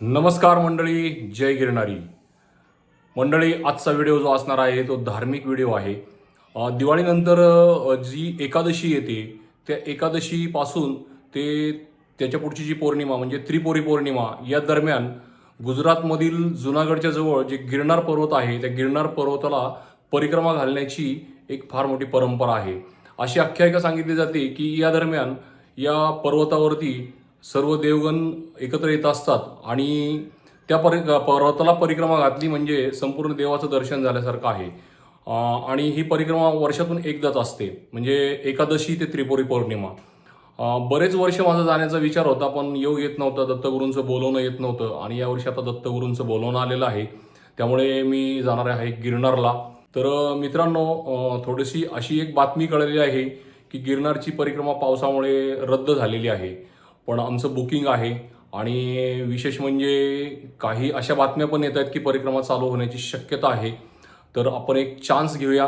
नमस्कार मंडळी जय गिरणारी मंडळी आजचा व्हिडिओ जो असणार आहे तो धार्मिक व्हिडिओ आहे. दिवाळीनंतर जी एकादशी येते त्या एकादशीपासून ते त्याच्या पुढची जी पौर्णिमा म्हणजे त्रिपुरी पौर्णिमा या दरम्यान गुजरातमधील जुनागडच्या जवळ जे गिरनार पर्वत आहे त्या गिरनार पर्वताला परिक्रमा घालण्याची एक फार मोठी परंपरा आहे. अशी आख्यायिका सांगितली जाते की या दरम्यान या पर्वतावरती सर्व देवगण एकत्र येत असतात आणि त्या परि पर्वताला परिक्रमा घातली म्हणजे संपूर्ण देवाचं दर्शन झाल्यासारखं आहे. आणि ही परिक्रमा वर्षातून एकदाच असते. म्हणजे एकादशी ते त्रिपुरी पौर्णिमा. बरेच वर्ष माझा जाण्याचा विचार होता पण योग येत नव्हता दत्तगुरूंचं बोलवणं येत नव्हतं आणि यावर्षी आता दत्तगुरूंचं बोलवणं आलेलं आहे. त्यामुळे मी जाणार आहे गिरनारला. तर मित्रांनो थोडीशी अशी एक बातमी कळलेली आहे की गिरनारची परिक्रमा पावसामुळे रद्द झालेली आहे. पण आमचं बुकिंग आहे आणि विशेष म्हणजे काही अशा बातम्या पण येत आहेत की परिक्रमा चालू होण्याची शक्यता आहे. तर आपण एक चान्स घेऊया.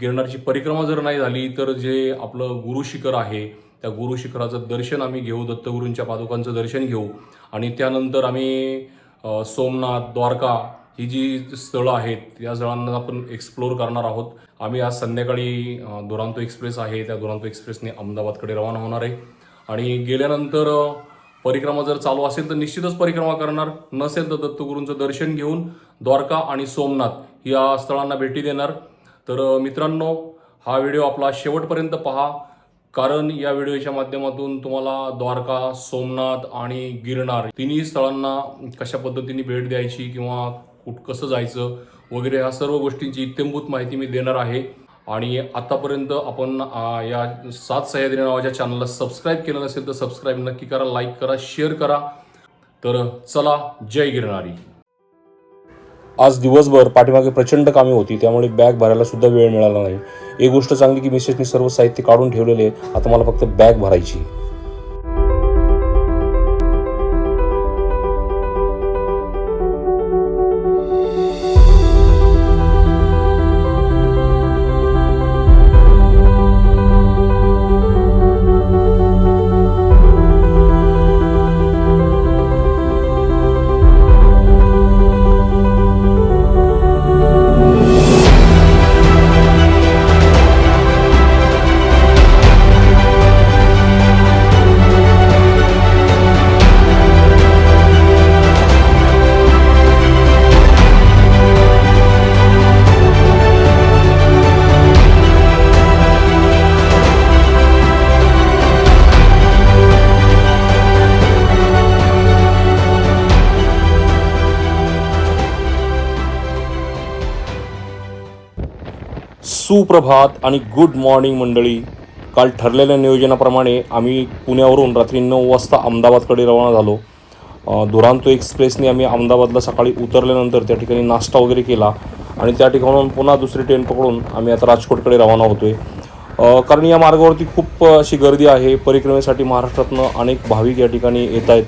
गिरणारची परिक्रमा जर नाही झाली तर जे आपलं गुरु शिखर आहे त्या गुरु शिखराचं दर्शन आम्ही घेऊ दत्तगुरूंच्या पादुकांचं दर्शन घेऊ. आणि त्यानंतर आम्ही सोमनाथ द्वारका ही जी स्थळं आहेत या स्थळांना आपण एक्सप्लोर करणार आहोत. आम्ही आज संध्याकाळी दुरांतो एक्सप्रेस आहे. त्या दुरांतो एक्सप्रेसने अहमदाबादकडे रवाना होणार आहे. आणि गेल्यानंतर परिक्रमा जर चालू असेल तर निश्चितच परिक्रमा करणार. नसेल तर दत्तगुरूंचं दर्शन घेऊन द्वारका आणि सोमनाथ या स्थळांना भेटी देणार. तर मित्रांनो हा व्हिडिओ आपला शेवटपर्यंत पहा. कारण या व्हिडिओच्या माध्यमातून तुम्हाला द्वारका सोमनाथ आणि गिरनार तिन्ही स्थळांना कशा पद्धतीने भेट द्यायची किंवा कुठ कसं जायचं वगैरे ह्या सर्व गोष्टींची इत्यंभूत माहिती मी देणार आहे. आणि आतापर्यंत आपण या सात सह्याद्री नावाच्या चॅनलला सबस्क्राईब केलं नसेल तर सबस्क्राईब नक्की करा लाईक करा शेअर करा. तर चला जय गिरणारी आज दिवसभर पाठीमागे प्रचंड कामे होती त्यामुळे बॅग भरायला सुद्धा वेळ मिळाला नाही. एक गोष्ट चांगली की मिसेसनी सर्व साहित्य काढून ठेवलेले आता मला फक्त बॅग भरायची सुप्रभात आणि गुड मॉर्निंग मंडळी. काल ठरलेल्या नियोजनाप्रमाणे आम्ही पुण्यावरून रात्री नऊ वाजता अहमदाबादकडे रवाना झालो. दुरांतो एक्सप्रेसने आम्ही अहमदाबादला सकाळी उतरल्यानंतर त्या ठिकाणी नाश्ता वगैरे केला आणि त्या ठिकाणाहून पुन्हा दुसरी ट्रेन पकडून आम्ही आता राजकोटकडे रवाना होतोय. आहे कारण या मार्गावरती खूप अशी गर्दी आहे. परिक्रमेसाठी महाराष्ट्रातनं अनेक भाविक या ठिकाणी येत आहेत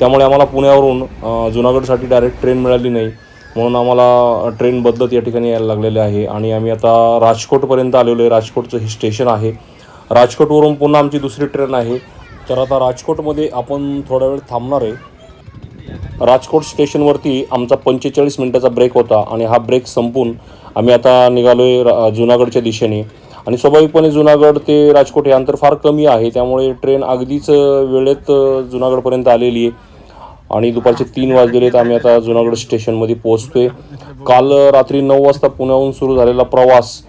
त्यामुळे आम्हाला पुण्यावरून जुनागडसाठी डायरेक्ट ट्रेन मिळाली नाही. म्हणून आम्हाला ट्रेन बदलत या ठिकाणी यायला लागलेले आहे. आणि आम्ही आता राजकोटपर्यंत आलेलो आहे. राजकोटचं हे स्टेशन आहे. राजकोटवरून पुन्हा आमची दुसरी ट्रेन आहे. तर आता राजकोटमध्ये आपण थोडा वेळ थांबणार आहे. राजकोट स्टेशनवरती आमचा पंचेचाळीस मिनटाचा ब्रेक होता आणि हा ब्रेक संपून आम्ही आता निघालो आहे जुनागडच्या दिशेने. आणि स्वाभाविकपणे जुनागड ते राजकोट हे अंतर फार कमी आहे. त्यामुळे ट्रेन अगदीच वेळेत जुनागडपर्यंत आलेली आहे. आणि दुपारचे तीन वाजलेले आहेत. आम्ही आता जुनागड स्टेशनमध्ये पोहोचतोय. काल रात्री नऊ वाजता पुण्याहून सुरू झालेला प्रवास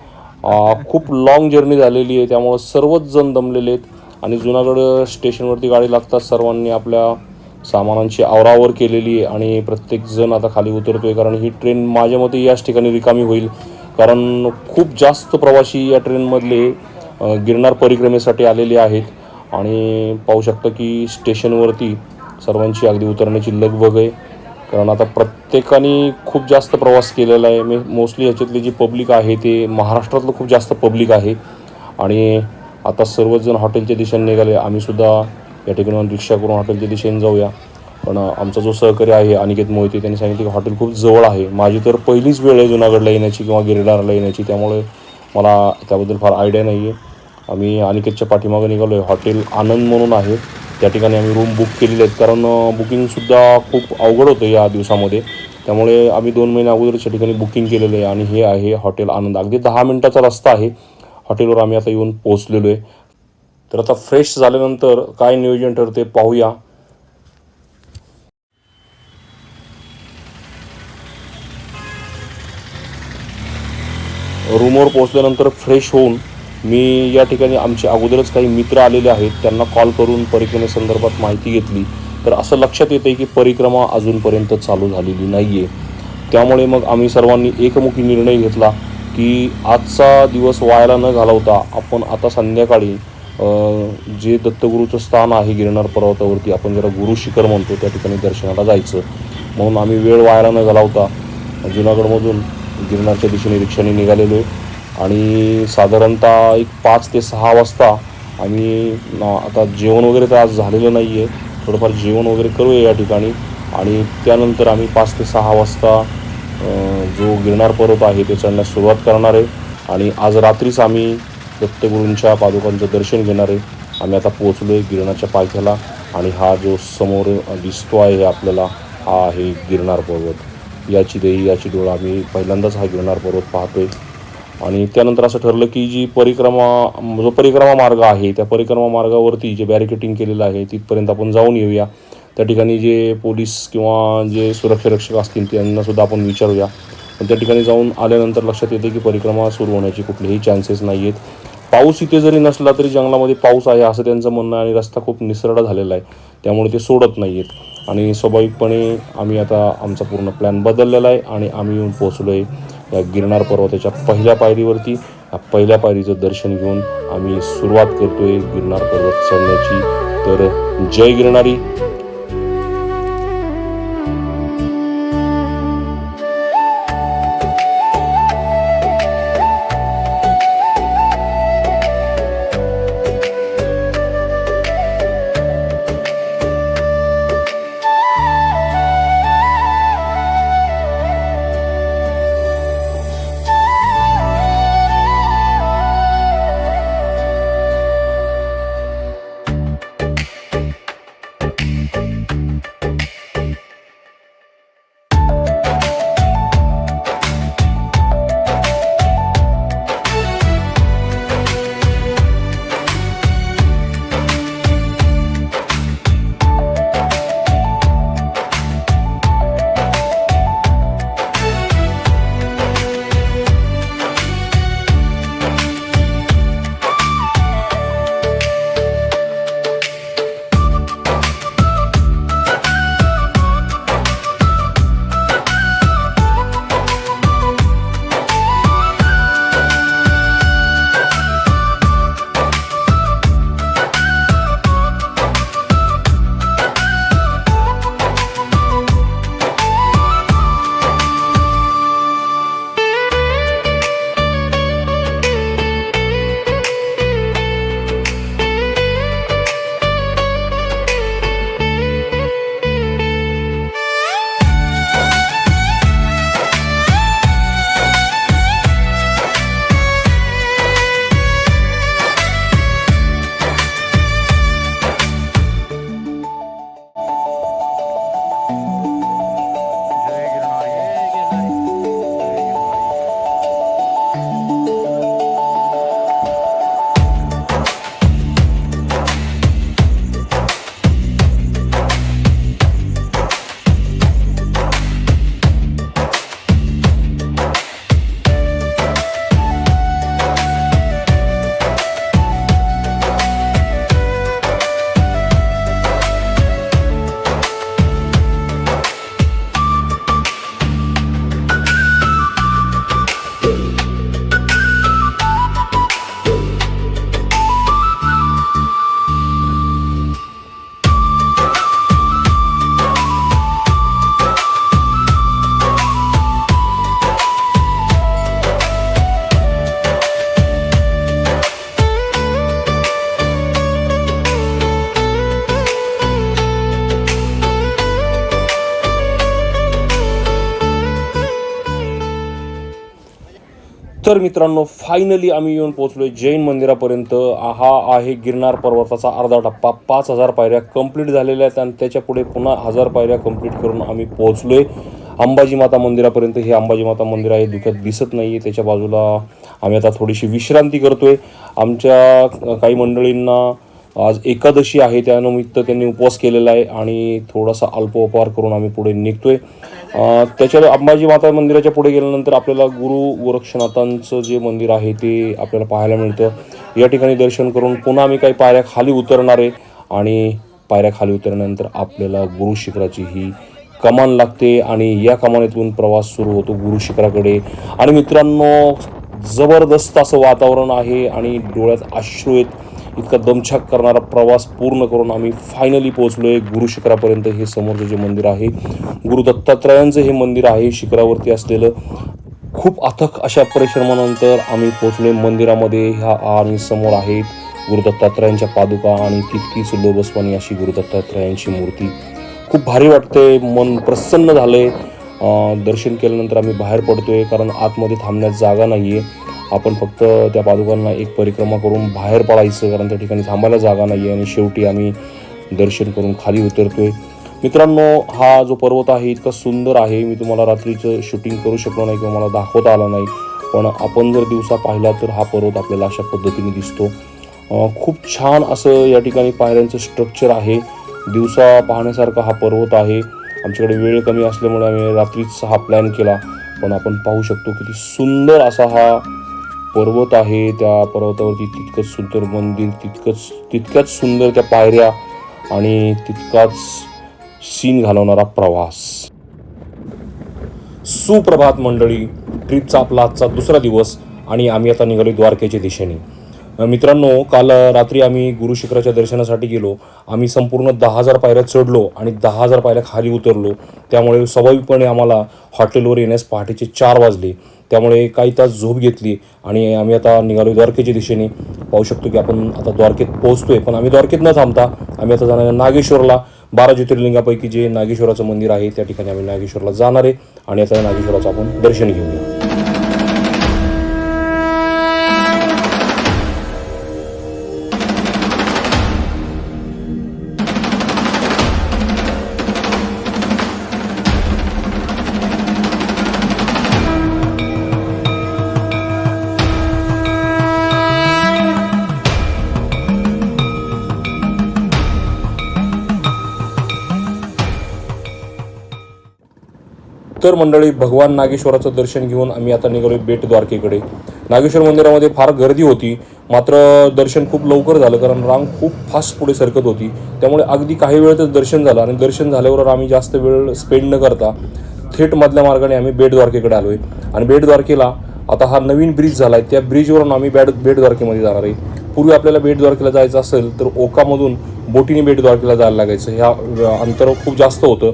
खूप लाँग जर्नी झालेली आहे. त्यामुळं सर्वच जण दमलेले आहेत. आणि जुनागड स्टेशनवरती गाडी लागतात सर्वांनी आपल्या सामानांची आवरावर केलेली आहे. आणि प्रत्येकजण आता खाली उतरतोय. कारण ही ट्रेन माझ्या मते याच ठिकाणी रिकामी होईल. कारण खूप जास्त प्रवासी या ट्रेनमधले गिरणार गिरनार परिक्रमेसाठी आलेले आहेत. आणि पाहू शकता की स्टेशनवरती सर्वांची अगदी उतरण्याची लगबग आहे. कारण आता प्रत्येकाने खूप जास्त प्रवास केलेला आहे. मी मोस्टली ह्याच्यातले जी पब्लिक आहे ते महाराष्ट्रातलं खूप जास्त पब्लिक आहे. आणि आता सर्वजण हॉटेलच्या दिशेने निघाले. आम्हीसुद्धा या ठिकाणी रिक्षा करून हॉटेलच्या दिशेने जाऊया. पण आमचा जो सहकारी आहे अनिकेत मोहिते त्यांनी सांगितलं की हॉटेल खूप जवळ आहे. माझी तर पहिलीच वेळ आहे जुनागडला येण्याची किंवा गिरडारला येण्याची. त्यामुळे मला त्याबद्दल फार आयडिया नाही आहे आम्ही अनिकेतच्या पाठीमागं निघालो आहे हॉटेल आनंद म्हणून आहे. त्या ठिकाणी आम्ही रूम बुक केलेले आहेत. कारण बुकिंगसुद्धा खूप अवघड होतं या दिवसामध्ये. त्यामुळे आम्ही दोन महिने अगोदरच्या ठिकाणी बुकिंग केलेलं आहे. आणि हे आहे हॉटेल आनंद. अगदी दहा मिनटाचा रस्ता आहे. हॉटेलवर आम्ही आता येऊन पोहोचलेलो आहे. तर आता फ्रेश झाल्यानंतर काय नियोजन ठरते पाहूया. रूमवर पोहोचल्यानंतर फ्रेश होऊन मी या ठिकाणी आमचे अगोदरच काही मित्र आलेले आहेत त्यांना कॉल करून परिक्रमेसंदर्भात माहिती घेतली. तर असं लक्षात येतं आहे की परिक्रमा अजूनपर्यंत चालू झालेली नाही आहे त्यामुळे मग आम्ही सर्वांनी एकमुखी निर्णय घेतला की आजचा दिवस वायाला न घालवता आपण आता संध्याकाळी जे दत्तगुरूचं स्थान आहे गिरनार पर्वतावरती आपण ज्याला गुरु शिखर म्हणतो त्या ठिकाणी दर्शनाला जायचं. म्हणून आम्ही वेळ वायाला न घालवता जुनागडमधून गिरणारच्या दिशेने रिक्षाने निघालेलो आहे. आणि साधारणतः एक पाच ते सहा वाजता आम्ही ना- आता जेवण वगैरे तर आज झालेलं नाही आहे थोडंफार जेवण वगैरे करूया या ठिकाणी. आणि त्यानंतर आम्ही पाच ते सहा वाजता जो गिरणार पर्वत आहे ते चढण्यास सुरुवात करणार आहे. आणि आज रात्रीच आम्ही दत्तगुरूंच्या पादुकांचं दर्शन घेणार आहे. आम्ही आता पोहोचलो आहे गिरणाच्या पायथ्याला. आणि हा जो समोर दिसतो आहे आपल्याला हा आहे गिरणार पर्वत. याची देही याची डोळा आम्ही पहिल्यांदाच हा गिरनार पर्वत पाहतो आहे आणि त्यानंतर असं ठरलं की जी परिक्रमा जो परिक्रमा मार्ग आहे त्या परिक्रमा मार्गावरती जे बॅरिकेटिंग केलेलं आहे तिथपर्यंत आपण जाऊन येऊया. त्या ठिकाणी जे पोलीस किंवा जे सुरक्षारक्षक असतील त्यांनासुद्धा आपण विचारूया. पण त्या ठिकाणी जाऊन आल्यानंतर लक्षात येते की परिक्रमा सुरू होण्याची कुठलेही चान्सेस नाही आहेत पाऊस इथे जरी नसला तरी जंगलामध्ये पाऊस आहे असं त्यांचं म्हणणं आहे आणि रस्ता खूप निसरडा झालेला आहे. त्यामुळे ते सोडत नाही आहेत आणि स्वाभाविकपणे आम्ही आता आमचा पूर्ण प्लॅन बदललेला आहे आणि आम्ही येऊन पोहोचलो आहे या गिरनार पर्वताच्या पहिल्या पायरीवरती या पहिल्या पायरीचं दर्शन घेऊन आम्ही सुरुवात करतोय गिरनार पर्वत चढण्याची. तर जय गिरणारी मित्रांनो फायनली आम्ही येऊन पोहोचलोय जैन मंदिरापर्यंत. हा आहे गिरनार पर्वताचा अर्धा टप्पा. पाच हजार पायऱ्या कंप्लीट झालेल्या आहेत आणि त्याच्या पुढे पुन्हा हजार पायऱ्या कंप्लीट करून आम्ही पोहोचलोय. अंबाजी माता मंदिरापर्यंत हे अंबाजी माता मंदिर आहे दुखत दिसत नाही आहे त्याच्या बाजूला आम्ही आता थोडीशी विश्रांती करतोय. आमच्या काही मंडळींना आज एकादशी आहे त्यानिमित्त त्यांनी उपवास केलेला आहे आणि थोडासा अल्पोपहार करून आम्ही पुढे निघतोय. त्याच्यावर अंबाजी माता मंदिराच्या पुढे गेल्यानंतर आपल्याला गुरु गोरक्षनाथांचं जे मंदिर आहे ते आपल्याला पाहायला मिळतं. या ठिकाणी दर्शन करून पुन्हा आम्ही काही पायऱ्या खाली उतरणार आहे आणि पायऱ्या खाली उतरल्यानंतर आपल्याला गुरु शिखराची ही कमान लागते आणि या कमानीतून प्रवास सुरू होतो गुरु शिखराकडे. आणि मित्रांनो जबरदस्त असं वातावरण आहे आणि डोळ्यात अश्रू आहेत. इतका दमछाक करणारा प्रवास पूर्ण करून आम्ही फायनली पोहोचलो आहे गुरुशिखरापर्यंत हे समोरचं जे मंदिर आहे गुरु दत्तात्रयांचं हे मंदिर आहे शिखरावरती असलेलं खूप अथक अशा परिश्रमानंतर आम्ही पोहोचलो मंदिरामध्ये. ह्या आणि समोर आहेत गुरु दत्तात्रयांच्या पादुका आणि तितकीच लोबस्वानी अशी गुरु दत्तात्रयांची मूर्ती. खूप भारी वाटते मन प्रसन्न झालं आहे दर्शन केल्यानंतर आम्ही बाहेर पडतोय कारण आतमध्ये थांबण्यास जागा नाही आहे आपण फक्त त्या पादुकांना एक परिक्रमा करून बाहेर पडायचं कारण त्या ठिकाणी थांबायला जागा नाही आहे आणि शेवटी आम्ही दर्शन करून खाली उतरतोय. मित्रांनो हा जो पर्वत आहे इतका सुंदर आहे. मी तुम्हाला रात्रीचं शूटिंग करू शकलो नाही किंवा मला दाखवता आलं नाही. पण आपण जर दिवसा पाहिला तर हा पर्वत आपल्याला अशा पद्धतीने दिसतो. खूप छान असं या ठिकाणी पायऱ्यांचं स्ट्रक्चर आहे. दिवसा पाहण्यासारखा हा पर्वत आहे. आमच्याकडे वेळ कमी असल्यामुळे आम्ही रात्रीच हा प्लॅन केला. पण आपण पाहू शकतो किती सुंदर असा हा पर्वत आहे त्या पर्वतावरती तितकंच सुंदर मंदिर तितकंच तितक्याच सुंदर त्या पायऱ्या आणि तितकाच सीन घालवणारा प्रवास. सुप्रभात मंडळी ट्रिपचा आपला आजचा दुसरा दिवस आणि आम्ही आता निघालो द्वारकेच्या दिशेने. मित्रांनो काल रात्री आम्ही गुरुशिखराच्या दर्शनासाठी गेलो. आम्ही संपूर्ण दहा हजार पायऱ्या चढलो आणि दहा हजार पायऱ्या खाली उतरलो. त्यामुळे स्वाभाविकपणे आम्हाला हॉटेलवर येण्यास पहाटेचे चार वाजले. त्यामुळे काही तास झोप घेतली आणि आम्ही आता निघालो द्वारकेच्या दिशेने. पाहू शकतो की आपण आता द्वारकेत पोहोचतोय पण आम्ही द्वारकेत न थांबता आम्ही आता जाणार नागेश्वरला. बारा ज्योतिर्लिंगापैकी जे नागेश्वराचं मंदिर आहे त्या ठिकाणी आम्ही नागेश्वरला जाणार आहे आणि आता नागेश्वराचं आपण दर्शन घेऊया. तर मंडळी भगवान नागेश्वराचं दर्शन घेऊन आम्ही आता निघालो बेट द्वारकेकडे नागेश्वर मंदिरामध्ये फार गर्दी होती. मात्र दर्शन खूप लवकर झालं कारण रांग खूप फास्ट पुढे सरकत होती. त्यामुळे अगदी काही वेळेतच दर्शन झालं आणि दर्शन झाल्यावर आम्ही जास्त वेळ स्पेंड न करता थेट मधल्या मार्गाने आम्ही बेट द्वारकेकडे आलोय. आणि बेट द्वारकेला आता हा नवीन ब्रिज आहे त्या ब्रिजवरून आम्ही बॅड बेट द्वारकेमध्ये जाणार आहे. पूर्वी आपल्याला बेट द्वारकेला जायचं असेल तर ओकामधून बोटीने बेट द्वारकेला जायला लागायचं. ह्या अंतर खूप जास्त होतं.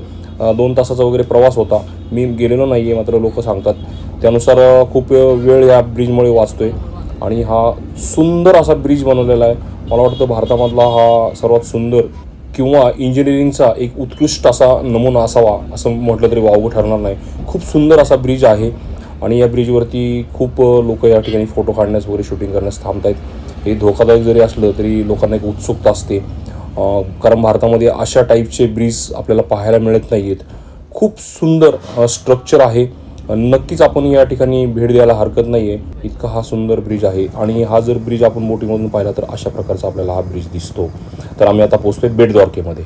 दोन तासाचा वगैरे प्रवास होता. मी गेलेलो नाही आहे मात्र लोक सांगतात. त्यानुसार खूप वेळ या ब्रिजमुळे वाचतो आहे आणि हा सुंदर असा ब्रिज बनवलेला आहे. मला वाटतं भारतामधला हा सर्वात सुंदर किंवा इंजिनिअरिंगचा एक उत्कृष्ट असा नमुना असावा असं म्हटलं तरी वावगं ठरणार नाही. खूप सुंदर असा ब्रिज आहे. आणि या ब्रिजवरती खूप लोक या ठिकाणी फोटो काढण्यास वगैरे शूटिंग करण्यास थांबत आहेत हे धोकादायक जरी असलं तरी लोकांना एक उत्सुकता असते. कारण भारतामध्ये अशा टाईपचे ब्रिज आपल्याला पाहायला मिळत नाही आहेत खूप सुंदर स्ट्रक्चर आहे. नक्कीच आपण या ठिकाणी भेट द्यायला हरकत नाही आहे इतका हा सुंदर ब्रिज आहे. आणि हा जर ब्रिज आपण बोटिंगमधून पाहिला तर अशा प्रकारचा आपल्याला हा ब्रिज दिसतो. तर आम्ही आता पोचतोय बेटद्वारकेमध्ये.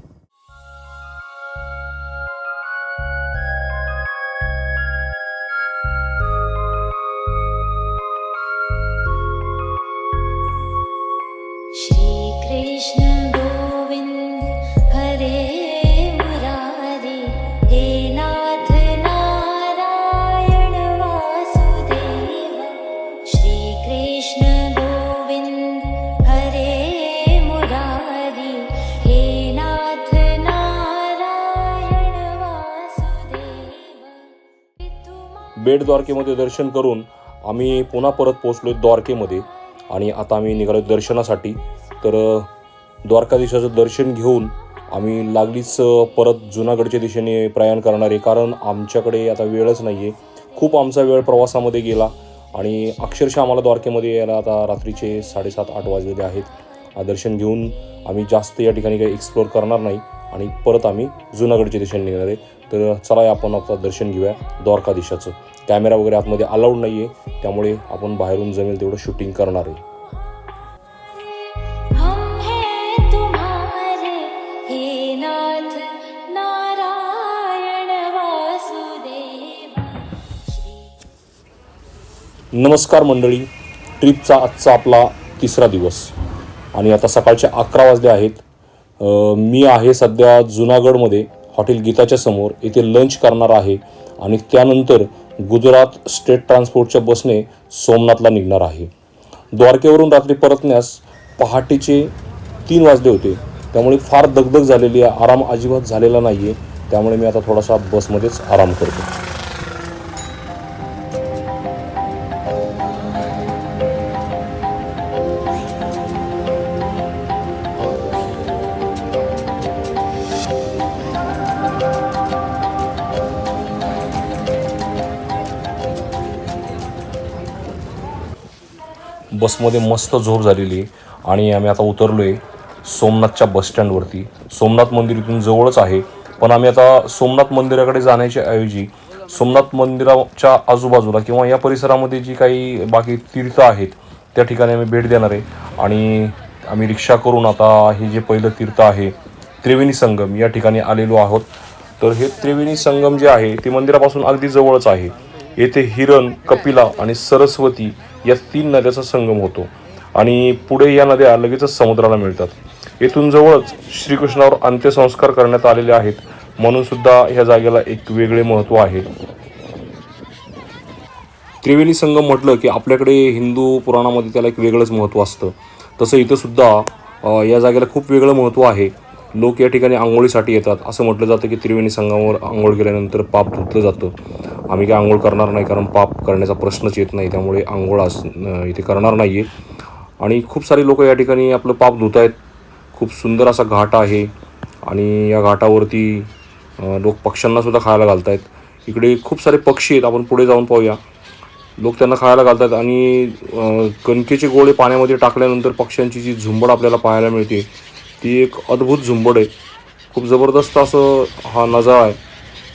बेट द्वारकेमध्ये दर्शन करून आम्ही पुन्हा परत पोहोचलो द्वारकेमध्ये. आणि आता आम्ही निघालो दर्शनासाठी. तर द्वारकाधीशाचं दर्शन घेऊन आम्ही लागलीच परत जुनागडच्या दिशेने प्रयाण करणार. आहे कारण आमच्याकडे आता वेळच नाही आहे खूप आमचा वेळ प्रवासामध्ये गेला. आणि अक्षरशः आम्हाला द्वारकेमध्ये यायला आता रात्रीचे साडेसात आठ वाजलेले आहेत. दर्शन घेऊन आम्ही जास्त या ठिकाणी काही एक्सप्लोअर करणार नाही. आणि परत आम्ही जुनागडच्या दिशेने निघणार आहे. तर चला या आपण आता दर्शन घेऊया द्वारकाधीशाचं. कॅमेरा वगैरे आतमध्ये अलाउड नाही आहे त्यामुळे आपण बाहेरून जमेल तेवढं शूटिंग करणार आहे. नमस्कार मंडळी. ट्रिपचा आजचा आपला तिसरा दिवस. आणि आता सकाळचे अकरा वाजले आहेत. मी आहे सध्या जुनागडमध्ये हॉटेल गीताच्या समोर. येथे लंच करणार आहे. आणि त्यानंतर गुजरात स्टेट ट्रान्सपोर्टच्या बसने सोमनाथला निघणार आहे. द्वारकेवरून रात्री परतण्यास पहाटेचे तीन वाजले होते. त्यामुळे फार दगदग झालेली आहे. आराम अजिबात झालेला नाही आहे त्यामुळे मी आता थोडासा बसमध्येच आराम करतो बसमध्ये मस्त झोप झालेली आहे. आणि आम्ही आता उतरलो आहे सोमनाथच्या बसस्टँडवरती सोमनाथ मंदिर इथून जवळच आहे. पण आम्ही आता सोमनाथ मंदिराकडे जाण्याच्या ऐवजी सोमनाथ मंदिराच्या आजूबाजूला किंवा या परिसरामध्ये जी काही बाकी तीर्थ आहेत त्या ठिकाणी आम्ही भेट देणार आहे. आणि आम्ही रिक्षा करून आता हे जे पहिलं तीर्थ आहे त्रिवेणी संगम या ठिकाणी आलेलो आहोत. तर हे त्रिवेणी संगम जे आहे ते मंदिरापासून अगदी जवळच आहे. येथे हिरण कपिला आणि सरस्वती या तीन नद्याचा संगम होतो. आणि पुढे या नद्या लगेचच समुद्राला मिळतात. येथून जवळच श्रीकृष्णावर अंत्यसंस्कार करण्यात आलेले आहेत. म्हणून सुद्धा ह्या जागेला एक वेगळे महत्त्व आहे. त्रिवेणी संगम म्हटलं की आपल्याकडे हिंदू पुराणामध्ये त्याला एक वेगळंच महत्त्व असतं. तसं इथं सुद्धा या जागेला खूप वेगळं महत्त्व आहे. लोक या ठिकाणी आंघोळीसाठी येतात. असं म्हटलं जातं की त्रिवेणी संगमावर आंघोळ केल्यानंतर पाप धुतलं जातं. आम्ही काय आंघोळ करणार नाही कारण पाप करण्याचा प्रश्नच येत नाही. त्यामुळे आंघोळ अस इथे करणार नाही आहे आणि खूप सारे लोक या ठिकाणी आपलं पाप धुत आहेत. खूप सुंदर असा घाट आहे. आणि या घाटावरती लोक पक्ष्यांनासुद्धा खायला घालत आहेत इकडे खूप सारे पक्षी आहेत. आपण पुढे जाऊन पाहूया. लोक त्यांना खायला घालतात आणि कणकेचे गोळे पाण्यामध्ये टाकल्यानंतर पक्ष्यांची जी झुंबड आपल्याला पाहायला मिळते ती एक अद्भुत झुंबड आहे. खूप जबरदस्त असं हा नजारा आहे.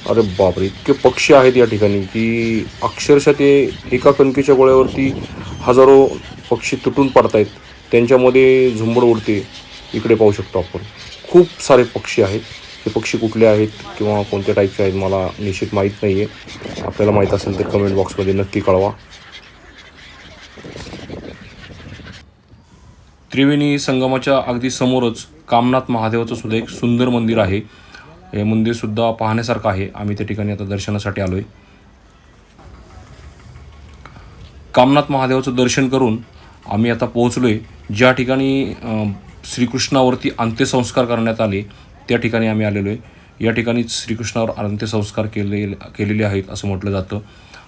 अरे बापरे इतके पक्षी आहेत या ठिकाणी की अक्षरशः ते एका कणकेच्या गोळ्यावरती हजारो पक्षी तुटून पडतायत. आहेत त्यांच्यामध्ये झुंबड उडते. इकडे पाहू शकतो आपण. खूप सारे पक्षी आहेत. हे पक्षी कुठले आहेत किंवा कोणत्या टाईपचे आहेत मला निश्चित माहीत नाही आहे आपल्याला माहीत असेल तर कमेंट बॉक्समध्ये नक्की कळवा. त्रिवेणी संगमाच्या अगदी समोरच कामनाथ महादेवाचं सुद्धा एक सुंदर मंदिर आहे. हे मंदिरसुद्धा पाहण्यासारखं आहे. आम्ही त्या ठिकाणी आता दर्शनासाठी आलो आहे कामनाथ महादेवाचं दर्शन करून आम्ही आता पोहोचलो आहे ज्या ठिकाणी श्रीकृष्णावरती अंत्यसंस्कार करण्यात आले त्या ठिकाणी आम्ही आलेलो आहे या ठिकाणी श्रीकृष्णावर अंत्यसंस्कार केले केलेले आहेत असं म्हटलं जातं.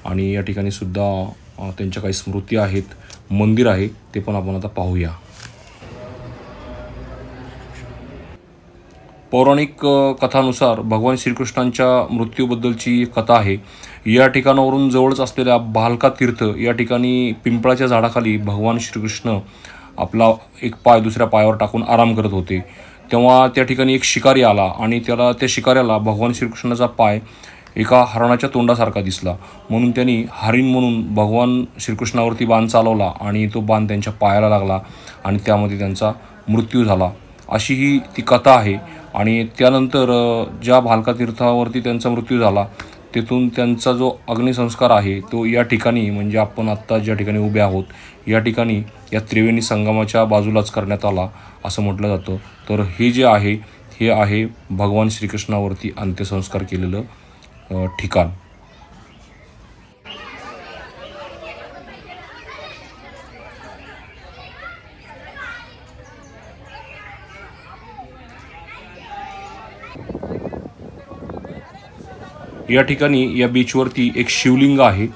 आणि या ठिकाणी सुद्धा त्यांच्या काही स्मृती आहेत मंदिर आहे ते पण आपण आता पाहूया. पौराणिक कथानुसार भगवान श्रीकृष्णांच्या मृत्यूबद्दलची कथा आहे. या ठिकाणावरून जवळच असलेल्या भालका तीर्थ या ठिकाणी पिंपळाच्या झाडाखाली भगवान श्रीकृष्ण आपला एक पाय दुसऱ्या पायावर टाकून आराम करत होते. तेव्हा त्या ठिकाणी एक शिकारी आला आणि त्याला त्या शिकाऱ्याला भगवान श्रीकृष्णाचा पाय एका हरणाच्या तोंडासारखा दिसला. म्हणून त्यांनी हरिण म्हणून भगवान श्रीकृष्णावरती बाण चालवला आणि तो बाण त्यांच्या पायाला लागला आणि त्यामध्ये त्यांचा मृत्यू झाला. अशी ही ती कथा आहे. आणि त्यानंतर ज्या भालका तीर्थावरती त्यांचा मृत्यू झाला तिथून त्यांचा जो अग्निसंस्कार आहे तो या ठिकाणी म्हणजे आपण आत्ता ज्या ठिकाणी उभे आहोत या ठिकाणी या त्रिवेणी संगमाच्या बाजूलाच करण्यात आला असं म्हटलं जातं. तर हे जे आहे हे आहे भगवान श्रीकृष्णावरती अंत्यसंस्कार केलेलं ठिकाण. या ठिकाणी या बीचवरती एक शिवलिंग आहे.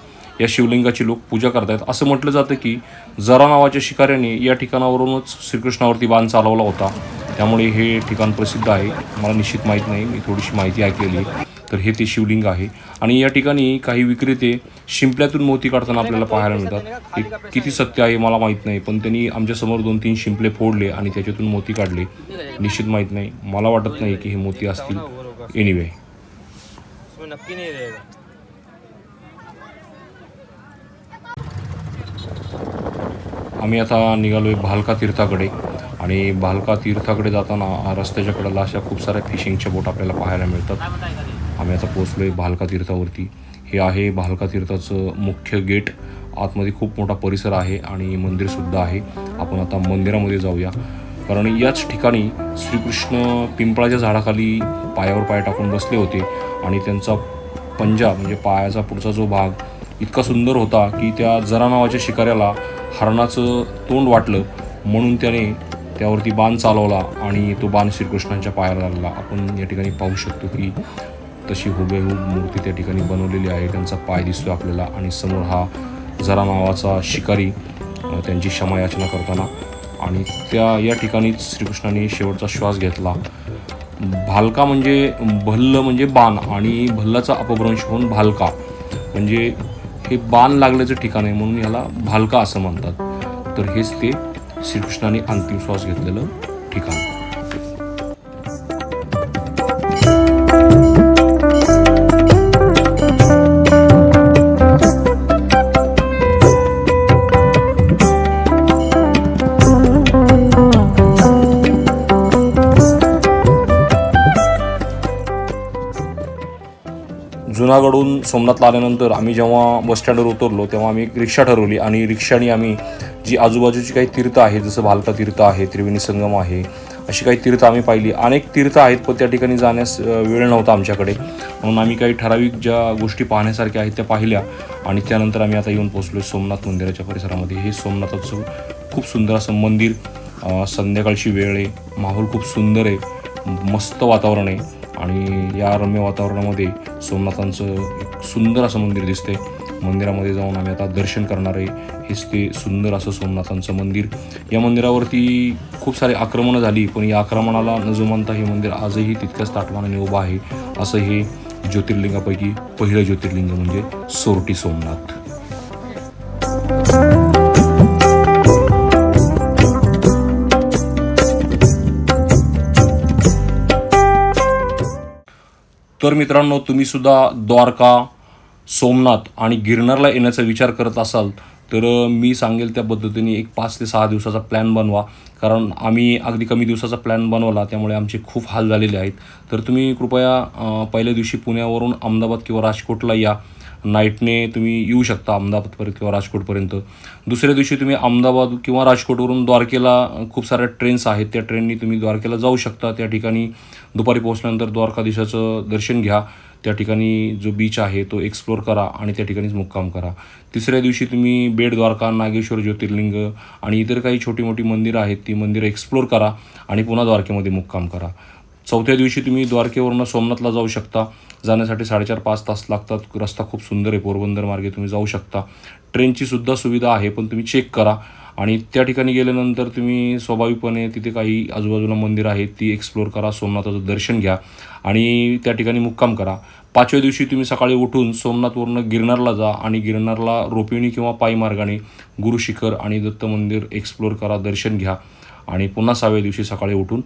या शिवलिंगाची लोक पूजा करतायत. असं म्हटलं जातं की जरा नावाच्या शिकाऱ्याने या ठिकाणावरूनच श्रीकृष्णावरती बाण चालवला होता. त्यामुळे हे ठिकाण प्रसिद्ध आहे. मला निश्चित माहीत नाही. मी थोडीशी माहिती ऐकलेली आहे. तर हे ते शिवलिंग आहे. आणि या ठिकाणी काही विक्रेते शिंपल्यातून मोती काढताना आपल्याला पाहायला मिळतात. हे किती सत्य आहे मला माहीत नाही. पण त्यांनी आमच्यासमोर दोन तीन शिंपले फोडले आणि त्याच्यातून मोती काढले. निश्चित माहीत नाही. मला वाटत नाही की हे मोती असतील. एनिवे उसमें नक्की नहीं रहेगा आम्ही आता निघालो आहे भालका तीर्थाकडे आणि भालका तीर्थाकडे जाताना रस्त्याच्या कडेला अशा खूप साऱ्या फिशिंगच्या बोट आपल्याला पाहायला मिळतात. आम्ही आता पोचलो आहे भालका तीर्थावरती. हे आहे भालका तीर्थाचं मुख्य गेट. आतमध्ये खूप मोठा परिसर आहे आणि मंदिरसुद्धा आहे. आपण आता मंदिरामध्ये जाऊया. कारण याच ठिकाणी श्रीकृष्ण पिंपळाच्या झाडाखाली पायावर पाय टाकून बसले होते आणि त्यांचा पंजा म्हणजे पायाचा पुढचा जो भाग इतका सुंदर होता की त्या जरा नावाच्या शिकाऱ्याला हरणाचं तोंड वाटलं. म्हणून त्याने त्यावरती बाण चालवला आणि तो बाण श्रीकृष्णांच्या पायाला लागला आपण या ठिकाणी पाहू शकतो की तशी हुबेहूब मूर्ती त्या ठिकाणी बनवलेली आहे. त्यांचा पाय दिसतो आपल्याला आणि समोर हा जरा नावाचा शिकारी त्यांची क्षमा याचना करताना आणि त्या या ठिकाणीच श्रीकृष्णाने शेवटचा श्वास घेतला. भालका म्हणजे भल्ल म्हणजे बाण आणि भल्लाचा अपभ्रंश होऊन भालका. म्हणजे हे बाण लागल्याचं ठिकाण आहे म्हणून याला भालका असं म्हणतात. तर हेच ते श्रीकृष्णाने अंतिम श्वास घेतलेलं ठिकाण. जुनागडहून सोमनाथला आल्यानंतर आम्ही जेव्हा बसस्टँडवर उतरलो तेव्हा आम्ही एक रिक्षा ठरवली आणि रिक्षाने आम्ही जी आजूबाजूची काही तीर्थ आहेत जसं भालका तीर्थ आहे त्रिवेणी संगम आहे अशी काही तीर्थ आम्ही पाहिली. अनेक तीर्थ आहेत पण त्या ठिकाणी जाण्यास वेळ नव्हता आमच्याकडे. म्हणून आम्ही काही ठराविक ज्या गोष्टी पाहण्यासारख्या आहेत त्या पाहिल्या आणि त्यानंतर आम्ही आता येऊन पोहोचलो सोमनाथ मंदिराच्या परिसरामध्ये. हे सोमनाथाचं खूप सुंदर असं मंदिर संध्याकाळची वेळ आहे माहोल खूप सुंदर आहे मस्त वातावरण आहे. आणि या रम्य वातावरणामध्ये सोमनाथांचं एक सुंदर असं मंदिर दिसते. मंदिरामध्ये जाऊन आम्ही आता दर्शन करणार आहे. हेच ते सुंदर असं सोमनाथांचं मंदिर. या मंदिरावरती खूप सारे आक्रमणं झाली पण या आक्रमणाला न जुमानता हे मंदिर आजही तितक्याच ताटमानाने उभं आहे. असं हे ज्योतिर्लिंगापैकी पहिलं ज्योतिर्लिंग म्हणजे सोरटी सोमनाथ. तर मित्रांनो तुम्ही सुद्धा द्वारका सोमनाथ आणि गिरनारला येण्याचा विचार करत असाल तर मी सांगेल त्या पद्धतीने एक पाच ते सहा दिवसाचा प्लॅन बनवा. कारण आम्ही अगदी कमी दिवसाचा प्लॅन बनवला त्यामुळे आमचे खूप हाल झालेले आहेत. तर तुम्ही कृपया पहिल्या दिवशी पुण्यावरून अहमदाबाद किंवा राजकोटला या. नाईटने तुम्ही येऊ शकता अहमदाबादपर्यंत किंवा राजकोटपर्यंत दुसऱ्या दिवशी तुम्ही अहमदाबाद किंवा राजकोटवरून द्वारकेला खूप साऱ्या ट्रेन्स आहेत. त्या ट्रेननी तुम्ही द्वारकेला जाऊ शकता. त्या ठिकाणी दुपारी पोहोचल्यानंतर द्वारकाधीशाचं दर्शन घ्या. त्या ठिकाणी जो बीच आहे तो एक्सप्लोर करा आणि त्या ठिकाणीच मुक्काम करा. तिसऱ्या दिवशी तुम्ही बेट द्वारका नागेश्वर ज्योतिर्लिंग आणि इतर काही छोटी मोठी मंदिरं आहेत ती मंदिरं एक्सप्लोर करा आणि पुन्हा द्वारकेमध्ये मुक्काम करा. चौथ्या दिवशी तुम्ही द्वारकेवरनं सोमनाथला जाऊ शकता. जाण्यासाठी साडेचार पाच तास लागतात. रस्ता खूप सुंदर आहे. पोरबंदर मार्गे तुम्ही जाऊ शकता. ट्रेनची सुद्धा सुविधा आहे पण तुम्ही चेक करा. आणि त्या ठिकाणी गेल्यानंतर तुम्ही स्वाभाविकपणे तिथे काही आजूबाजूला मंदिरं आहेत ती एक्सप्लोर करा सोमनाथाचं दर्शन घ्या आणि त्या ठिकाणी मुक्काम करा. पाचव्या दिवशी तुम्ही सकाळी उठून सोमनाथवरनं गिरनारला जा आणि गिरनारला रोपिणी किंवा पायी मार्गाने गुरुशिखर आणि दत्त मंदिर एक्सप्लोर करा दर्शन घ्या आणि पुन्हा सहाव्या दिवशी सकाळी उठून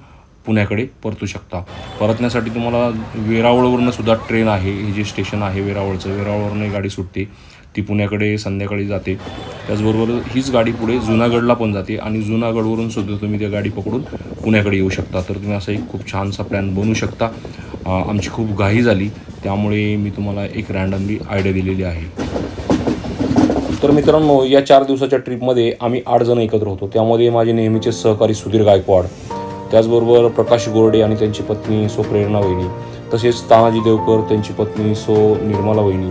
पुण्याकडे परतू शकता. परतण्यासाठी तुम्हाला वेरावळवरनं सुद्धा ट्रेन आहे हे जे स्टेशन आहे वेरावळचं. वेरावळवरनं गाडी सुटते. ती पुण्याकडे संध्याकाळी जाते. त्याचबरोबर हीच गाडी पुढे जुनागडला पण जाते आणि जुनागडवरून सुद्धा तुम्ही त्या गाडी पकडून पुण्याकडे येऊ शकता. तर तुम्ही असा एक खूप छानसा प्लॅन बनवू शकता. आमची खूप घाई झाली. त्यामुळे मी तुम्हाला एक रँडमली आयडिया दिलेली आहे. तर मित्रांनो या चार दिवसाच्या ट्रिपमध्ये आम्ही आठ जण एकत्र होतो. त्यामध्ये माझे नेहमीचे सहकारी सुधीर गायकवाड त्याचबरोबर प्रकाश गोरडे आणि त्यांची पत्नी सो प्रेरणा वहिनी तसेच तानाजी देवकर त्यांची पत्नी सो निर्मला वहिनी.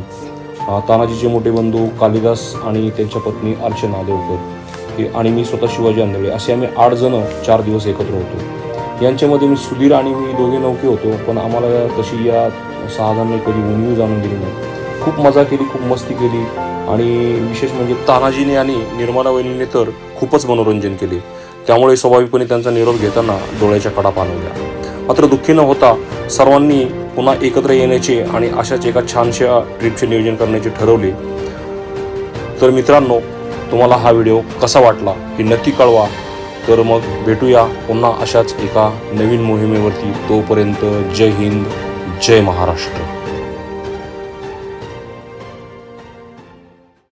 तानाजीचे मोठे बंधू कालिदास आणि त्यांच्या पत्नी अर्चना देवकर. हे आणि मी स्वतः शिवाजी आंधळे. असे आम्ही आठ जण चार दिवस एकत्र होतो. यांच्यामध्ये मी सुधीर आणि मी दोघे नौके होतो पण आम्हाला तशी या सहा जणांनी कधी उणीव जाणून दिली नाही. खूप मजा केली खूप मस्ती केली आणि विशेष म्हणजे तानाजीने आणि निर्मला वहिनीने तर खूपच मनोरंजन केले. त्यामुळे स्वाभाविकपणे त्यांचा निरोप घेताना डोळ्याच्या कडा पाणवल्या मात्र दुःखी न होता सर्वांनी पुन्हा एकत्र येण्याचे आणि अशाच एका छानशा ट्रिपचे नियोजन करण्याचे ठरवले. तर मित्रांनो तुम्हाला हा व्हिडिओ कसा वाटला हे नक्की कळवा. तर मग भेटूया पुन्हा अशाच एका नवीन मोहिमेवरती. तोपर्यंत जय हिंद जय महाराष्ट्र.